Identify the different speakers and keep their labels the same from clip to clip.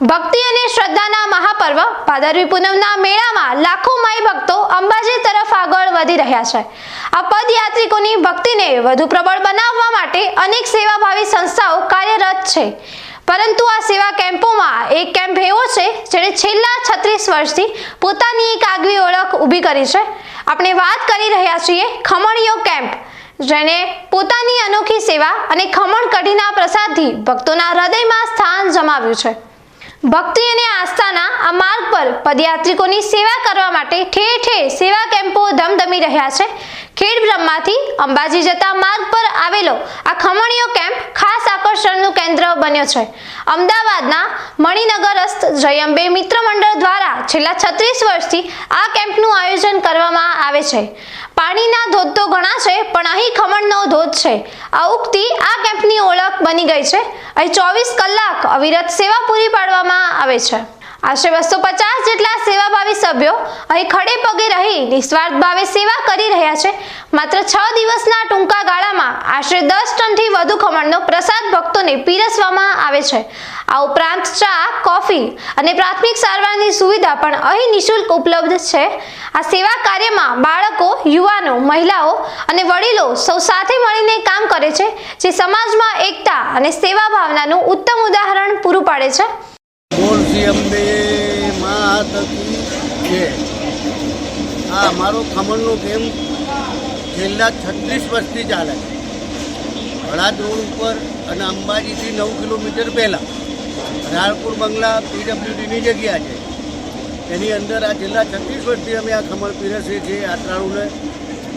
Speaker 1: ભક્તિ અને શ્રદ્ધાના મહાપર્વ. ભાદરવી પૂનમના મેળામાં લાખો માઈ ભક્તો અંબાજી તરફ આગળ વધી રહ્યા છે. આ પદયાત્રિકોની ભક્તિને વધુ પ્રબળ બનાવવા માટે અનેક સેવાભાવી સંસ્થાઓ કાર્યરત છે. પરંતુ આ સેવા કેમ્પોમાં એક કેમ્પ એવો છે, જેણે છેલ્લા છત્રીસ વર્ષથી પોતાની એક આગવી ઓળખ ઊભી કરી છે. આપણે વાત કરી રહ્યા છીએ ખમણીયો કેમ્પ, જેણે પોતાની અનોખી સેવા અને ખમણ કઢીના પ્રસાદથી ભક્તોના હૃદયમાં સ્થાન જમાવ્યું છે. ભક્તિ અને આસ્થાના આ માર્ગ પર પદયાત્રિકોની સેવા કરવા માટે ઠેર ઠેર સેવા કેમ્પો ધમધમી રહ્યા છે. ખેડ બ્રહ્માથી અંબાજી જતા માર્ગ પર આવેલો આ ખમણીયો કેમ્પ ખાસ આકર્ષણનું કેન્દ્ર બન્યો છે. અમદાવાદના મણિનગરસ્થ જયંબે મિત્ર મંડળ દ્વારા છેલ્લા છત્રીસ વર્ષથી આ કેમ્પનું આયોજન કરવામાં આવે છે. પાણીના ધોધ તો ઘણા છે, પણ અહીં ખમણનો ધોધ છે. આ ઉક્તિ આ કેમ્પની ઓળખ બની ગઈ છે. અહીં ચોવીસ કલાક અવિરત સેવા પૂરી પાડવામાં આવે છે. આશરે બસો પચાસ જેટલા સેવાભાવી સભ્યો અહીં ખડે પગે રહી નિસ્વાર્થ ભાવે સેવા કરી રહ્યા છે. માત્ર છ દિવસના ટૂંકા ગાળામાં આશરે દસ ટનથી વધુ ખમણનો પ્રસાદ ભક્તોને પીરસવામાં આવે છે. આ ઉપરાંત ચા, કોફી અને પ્રાથમિક સારવારની સુવિધા પણ અહીં નિઃશુલ્ક ઉપલબ્ધ છે. આ સેવા કાર્યમાં બાળકો, યુવાનો, મહિલાઓ અને વડીલો સૌ સાથે મળીને કામ કરે છે, જે સમાજમાં એકતા અને સેવા ભાવનાનું ઉત્તમ ઉદાહરણ પૂરું પાડે છે.
Speaker 2: આ અમારો ખમણનો ગેમ છેલ્લા છત્રીસ વર્ષથી ચાલે છે. હળાદ રોડ ઉપર અને અંબાજીથી નવ કિલોમીટર પહેલાં રાળપુર બંગલા પીડબ્લ્યુડીની જગ્યા છે. એની અંદર આ છેલ્લા છત્રીસ વર્ષથી અમે આ ખમણ પીરસીએ છીએ યાત્રાળુને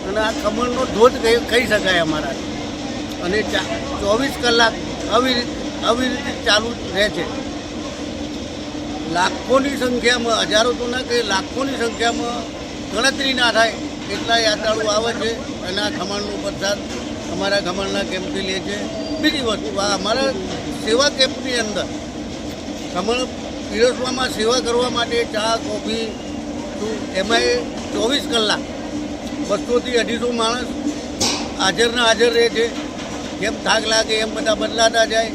Speaker 2: અને આ ખમણનો ધોધ કહી શકાય અમારા. અને ચોવીસ કલાક આવી આવી રીતે ચાલુ રહે છે. લાખોની સંખ્યામાં, હજારો તો ના કે લાખોની સંખ્યામાં ગણતરી ના થાય એટલા યાત્રાળુ આવે છે અને આ ખમણનો પ્રસાદ અમારા ખમણના કેમ્પથી લે છે. બીજી વસ્તુ, આ અમારા સેવા કેમ્પની અંદર ખમણ પીરસવામાં સેવા કરવા માટે ચા, કોફી એમાંય ચોવીસ કલાક બસોથી અઢીસો માણસ હાજરના હાજર રહે છે. જેમ થાક લાગે, એમ બધા બદલાતા જાય.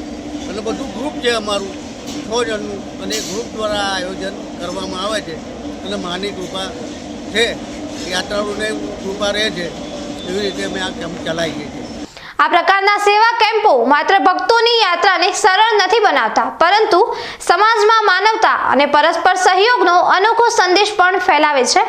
Speaker 2: અને બધું ગ્રુપ છે અમારું, છ જણનું. અને ગ્રુપ દ્વારા આયોજન કરવામાં આવે છે. અને માની કૃપા છે, યાત્રાળુને કૃપા રહે છે. એવી રીતે અમે આ કેમ્પ ચલાવીએ છીએ.
Speaker 1: આ પ્રકારના સેવા કેમ્પો માત્ર ભક્તોની યાત્રાને સરળ નથી બનાવતા, પરંતુ સમાજમાં માનવતા અને પરસ્પર સહયોગનો અનોખો સંદેશ પણ ફેલાવે છે.